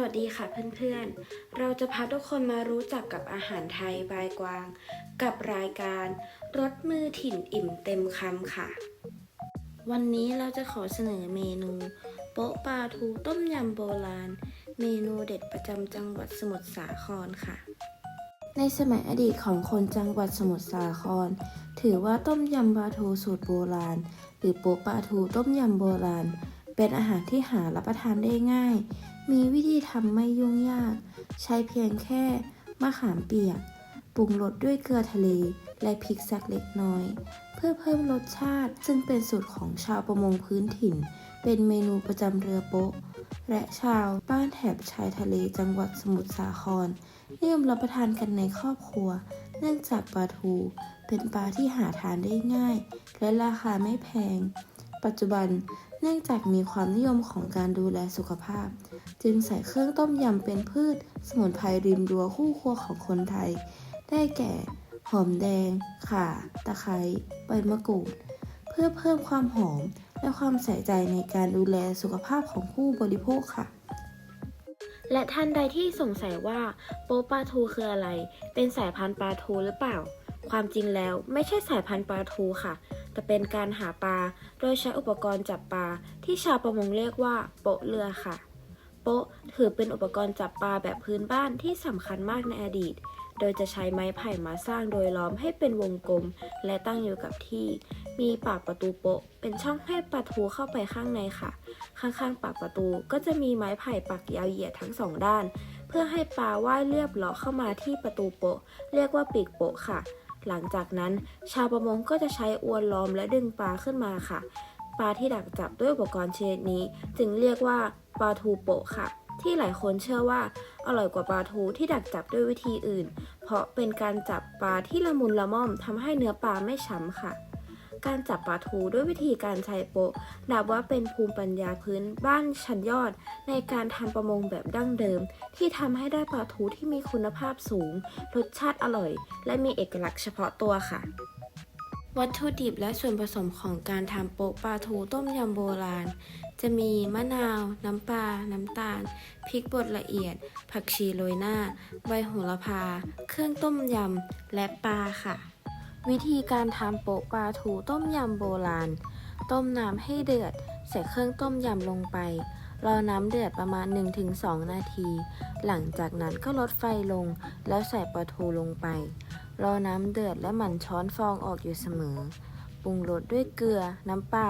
วัสดีค่ะเพื่อนๆ เราจะพาทุกคนมารู้จักกับอาหารไทยบายกวาง กับรายการรสมือถิ่นอิ่มเต็มคำค่ะ วันนี้เราจะขอเสนอเมนู โป๊ะปลาทูต้มยำโบราณ เมนูเด็ดประจำจังหวัดสมุทรสาครค่ะ ในสมัยอดีตของคนจังหวัดสมุทรสาคร ถือว่าต้มยำปลาทูสูตรโบราณ หรือโป๊ะปลาทูต้มยำโบราณ เป็นอาหารที่หารับประทานได้ง่าย มีวิธีทำไม่ยุ่งยาก ใช้เพียงแค่มะขามเปียก ปรุงรสด้วยเกลือทะเล และพริกสักเล็กน้อย เพื่อเพิ่มรสชาติซึ่งเป็นสูตรของชาวประมงพื้นถิ่น เป็นเมนูประจำเรือโป๊ะ และชาวบ้านแถบชายทะเลจังหวัดสมุทรสาครนิยมรับประทานกันในครอบครัว เนื่องจากปลาทู เป็นปลาที่หาทานได้ง่าย และราคาไม่แพง ปัจจุบัน เนื่องจากมีความนิยมของการดูแลสุขภาพ จึงใส่เครื่องต้มยำเป็นพืช สมุนไพรริมรั้วคู่ครัวของคนไทย ได้แก่ หอมแดง ข่า ตะไคร้ใบมะกรูด เพื่อเพิ่มความหอมและความใส่ใจในการดูแลสุขภาพของผู้บริโภคค่ะและท่านใดที่สงสัยว่าโป๊ปลาทูคืออะไร เป็นสายพันธุ์ปลาทูหรือเปล่า ความจริงแล้วไม่ใช่สายพันธุ์ปลาทูค่ะ แต่เป็นการหาปลาโดยใช้อุปกรณ์จับปลาที่ชาวประมงเรียกว่าโปะเรือค่ะ โปะถือเป็นอุปกรณ์จับปลาแบบพื้นบ้านที่สำคัญมากในอดีต โดยจะใช้ไม้ไผ่มาสร้างโดยล้อมให้เป็นวงกลม และตั้งอยู่กับที่ มีปากประตูโปะเป็นช่องให้ปลาทูเข้าไปข้างในค่ะ ข้างๆ ปากประตูก็จะมีไม้ไผ่ปักยาวเหยียดทั้งสองด้าน เพื่อให้ปลาว่ายเรียบเลาะเข้ามาที่ประตูโปะเรียกว่าปีกโปะค่ะ หลังจากนั้นชาวประมงก็จะใช้อวนล้อมและดึงปลาขึ้นมาค่ะ ปลาที่ดักจับด้วยอุปกรณ์ชนิดนี้ จึงเรียกว่าปลาทูโปะค่ะ ที่หลายคนเชื่อว่าอร่อยกว่าปลาทูที่ดักจับด้วยวิธีอื่น เพราะเป็นการจับปลาที่ละมุนละม่อมทำให้เนื้อปลาไม่ช้ำค่ะ การจับปลาทูด้วยวิธีการใช้โปะนับว่าเป็นภูมิปัญญาพื้นบ้านชั้นยอด ในการทำประมงแบบดั้งเดิม ที่ทำให้ได้ปลาทูที่มีคุณภาพสูง รสชาติอร่อย และมีเอกลักษณ์เฉพาะตัวค่ะวัตถุดิบและส่วนผสมของการทำโป๊ะปลาทูต้มยำโบราณ จะมีมะนาว น้ำปลา น้ำตาล พริกบดละเอียด ผักชีโรยหน้า ใบโหระพา เครื่องต้มยำ และปลาค่ะ วิธีการทำโปะปลาทูต้มยำโบราณ ต้มน้ำให้เดือด ใส่เครื่องต้มยำลงไป รอน้ำเดือดประมาณ 1-2 นาที หลังจากนั้นก็ลดไฟลง แล้วใส่ปลาทูลงไป รอน้ำเดือดและหมั่นช้อนฟองออกอยู่เสมอ ปรุงรสด้วยเกลือ น้ำปลา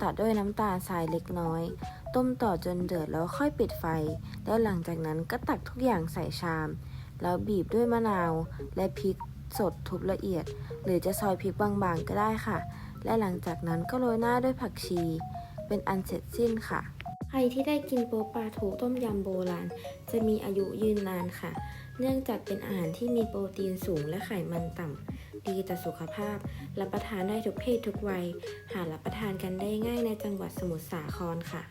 ตัดด้วยน้ำตาลทรายเล็กน้อย ต้มต่อจนเดือดแล้วค่อยปิดไฟ แล้วหลังจากนั้นก็ตักทุกอย่างใส่ชาม แล้วบีบด้วยมะนาวและพริก สดทุบละเอียด หรือจะซอยพริกบางๆก็ได้ค่ะ และหลังจากนั้นก็โรยหน้าด้วยผักชี เป็นอันเสร็จสิ้นค่ะ ใครที่ได้กินโปปลาทูต้มยำโบราณ จะมีอายุยืนนานค่ะ เนื่องจากเป็นอาหารที่มีโปรตีนสูงและไขมันต่ำ ดีต่อสุขภาพ รับประทานได้ทุกเพศทุกวัย หารับประทานกันได้ง่ายในจังหวัดสมุทรสาครค่ะ